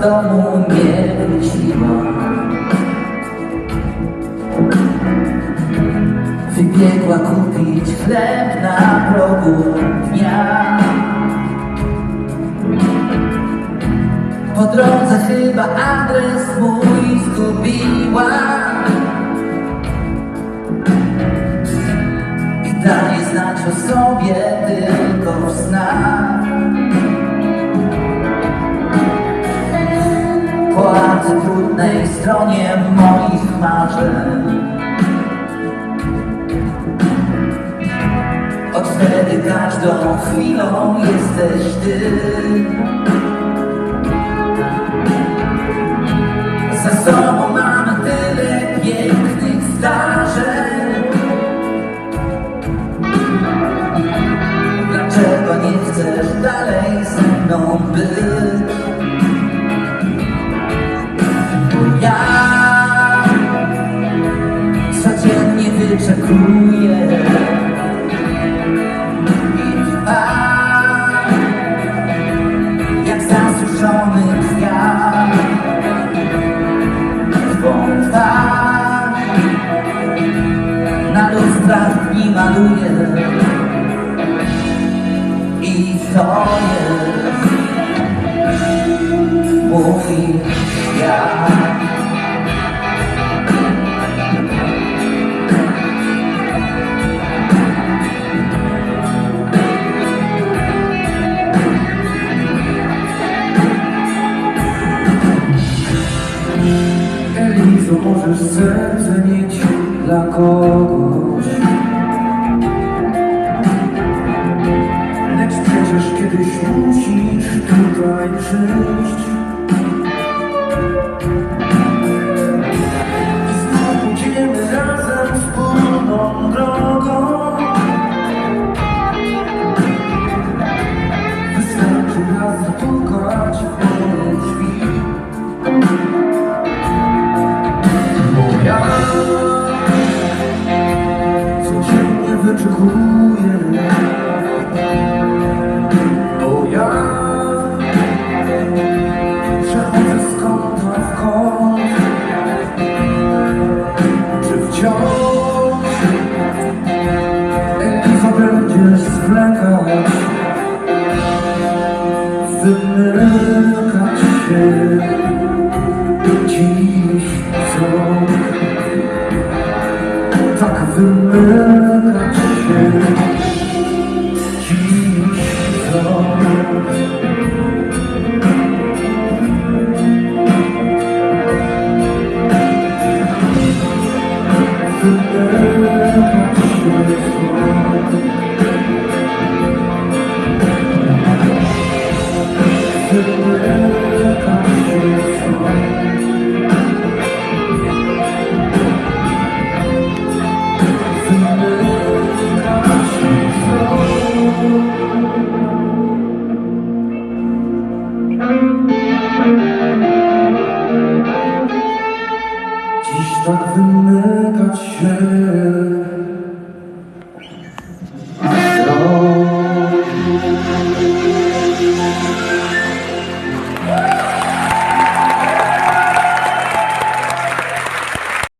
domu nie wróciła Wybiegła kupić chleb na progu dnia. Po drodze chyba adres mój zgubiła. I daje znać o sobie tylko w snach Po trudnej stronie moich marzeń. Od wtedy każdą chwilą jesteś ty. Za sobą mamy tyle pięknych zdarzeń. Dlaczego nie chcesz dalej ze mną być? strach i maluje I to jest mój ja thank Elizo, możesz serce mieć dla kogoś. Lecz przecież kiedyś musisz tutaj przyjść Bo ja przechodzę z kąta w kąt Czy wciąż Elizo będziesz zwlekać? Wymykać się dziś co? Tak wymykać się dziś tak wymykać się